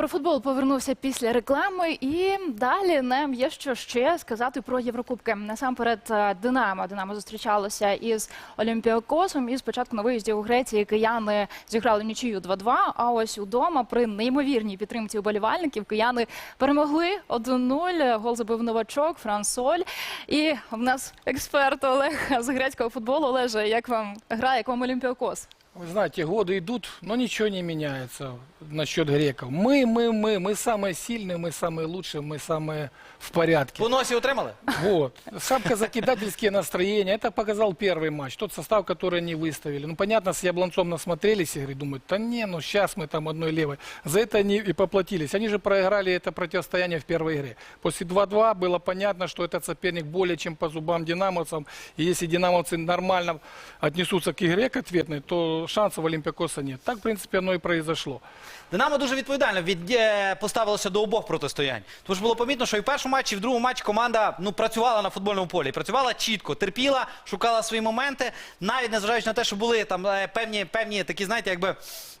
Про футбол повернувся після реклами, і далі нам є що ще сказати про Єврокубки. Насамперед, е, Динамо. Динамо зустрічалося із Олімпіакосом. І спочатку на виїзді у Греції кияни зіграли нічию 2-2. А ось удома при неймовірній підтримці уболівальників кияни перемогли 1-0. Гол забив новачок Франсоль. І в нас експерт Олег з грецького футболу. Олеже, як вам гра, як вам Олімпіакос? Вы знаете, годы идут, но ничего не меняется насчет греков. Мы, мы, мы, мы самые сильные, мы самые лучшие, мы самые в порядке. По носі отримали? Вот. Шапкозакидательские настроения. Это показал первый матч. Тот состав, который они выставили. Ну, понятно, с Яблонцом насмотрелись игры. Думают, да не, ну сейчас мы там одной левой. За это они и поплатились. Они же проиграли это противостояние в первой игре. После 2-2 было понятно, что этот соперник более чем по зубам динамовцам. И если динамовцы нормально отнесутся к игре, к ответной, то шансов Олімпіакоса нет. Так, в принципі, оно і произошло. Динамо дуже відповідально від, е, поставилося до обох протистоянь. Тому що було помітно, що і в першому матчі, і в другому матчі команда ну, працювала на футбольному полі. Працювала чітко, терпіла, шукала свої моменти, навіть незважаючи на те, що були там е, певні, такі, знаєте, якби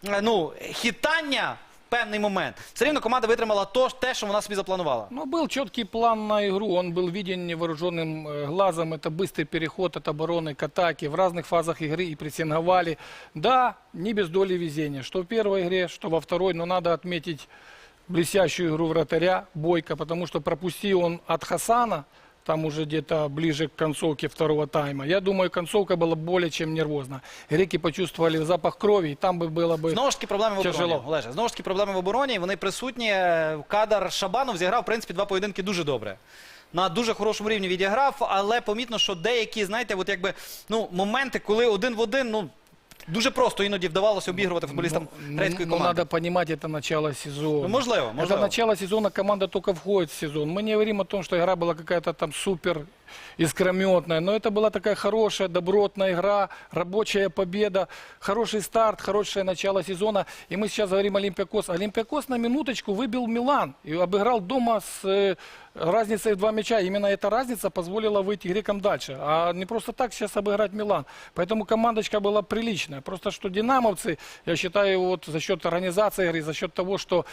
е, ну, хитання в певний момент. Все рівно команда витримала то, те, що вона собі запланувала. Ну, был четкий план на игру, он был виден невооруженным э, глазом. Это быстрый переход от обороны к атаке в разных фазах игры и прессинговали. Да, не без доли везения, что в первой игре, что во второй, но надо отметить блестящую игру вратаря Бойко, потому что пропустил он от Хасана, там уже где-то ближе к концовке второго тайма. Я думаю, концовка была более чем нервозна. Греки почувствовали запах крови, и там бы было бы... Знову ж таки проблеми в обороні. Тяжело. Олеже, знову ж таки проблеми в обороні. Вони присутні. Е, Кадар Шабанов зіграв, в принципі, два поєдинки дуже добре. На дуже хорошому рівні відіграв, але помітно, що деякі, знаєте, от якби ну, моменти, коли один в один, ну. Дуже просто іноді вдавалося обігрувати футболістам Ну, грецької ну, команди. надо понимать, это начало сезона. Ну, можливо, Это можливо. начало сезона, команда только входит в сезон. Мы не говорим о том, что игра была какая-то там супер искрометная, но это была такая хорошая, добротная игра, рабочая победа, хороший старт, хорошее начало сезона. И мы сейчас говорим Олимпиакос. Олимпиакос на минуточку выбил Милан и обыграл дома с э, разницей в два мяча. Именно эта разница позволила выйти грекам дальше. А не просто так сейчас обыграть Милан. Поэтому командочка была приличная. Просто что динамовцы, я считаю, вот за счет организации игры, за счет того, что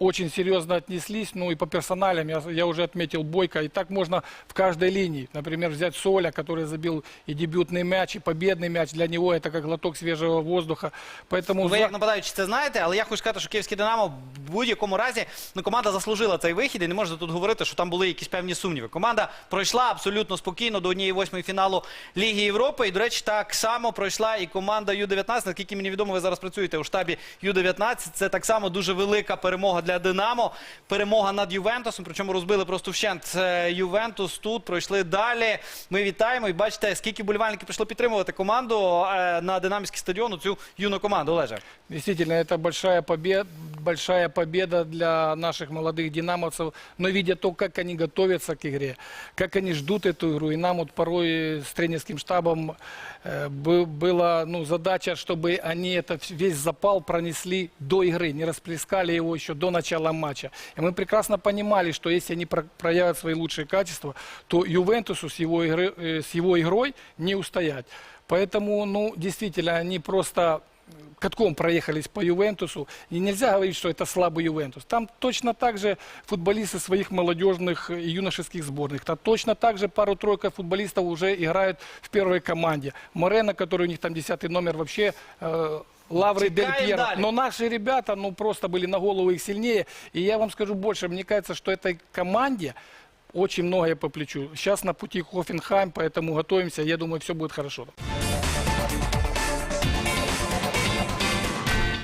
очень серьезно отнеслись, ну и по персоналям, я, я уже отметил Бойко, и так можно в каждой линии, например, взять Соля, который забил и дебютный мяч, и победный мяч, для него это как глоток свежего воздуха, поэтому... Ви за- як нападаючи це знаєте, але я хочу сказати, що київський Динамо в будь-якому разі ну, команда заслужила цей вихід і не можна тут говорити, що там були якісь певні сумніви. Команда пройшла абсолютно спокійно до однієї восьмої фіналу Ліги Європи. І, до речі, так само пройшла і команда Ю-19. Наскільки мені відомо, ви зараз працюєте у штабі Ю-19. Це так само дуже велика перемога для Динамо. Перемога над Ювентусом. Причому розбили просто вщент е, Ювентус. Тут пройшли далі. Ми вітаємо і бачите, скільки болівальників прийшло підтримувати команду е, на динамівський стадіон, цю юну команду. Олеже. Действительно, это большая победа, большая победа для наших молодых динамовцев. Но видя то, как они готовятся к игре, как они ждут эту игру, и нам вот порой с тренерским штабом э, бы- была ну, задача, чтобы они это вс- весь запал пронесли до игры, не расплескали его еще до начала матча. И мы прекрасно понимали, что если они про- проявят свои лучшие качества, то Ювентусу с его, игры, э, с его игрой не устоять. Поэтому, ну, действительно, они просто катком проехались по Ювентусу. И нельзя говорить, что это слабый Ювентус. Там точно так же футболисты своих молодежных и юношеских сборных. Там точно так же пару-тройка футболистов уже играют в первой команде. Морено, который у них там десятый номер, вообще э, Лавры Дель Чекаем Пьеро. далее. Но наши ребята, ну, просто были на голову их сильнее. И я вам скажу больше, мне кажется, что этой команде очень многое по плечу. Сейчас на пути Хофенхайм, поэтому готовимся. Я думаю, все будет хорошо.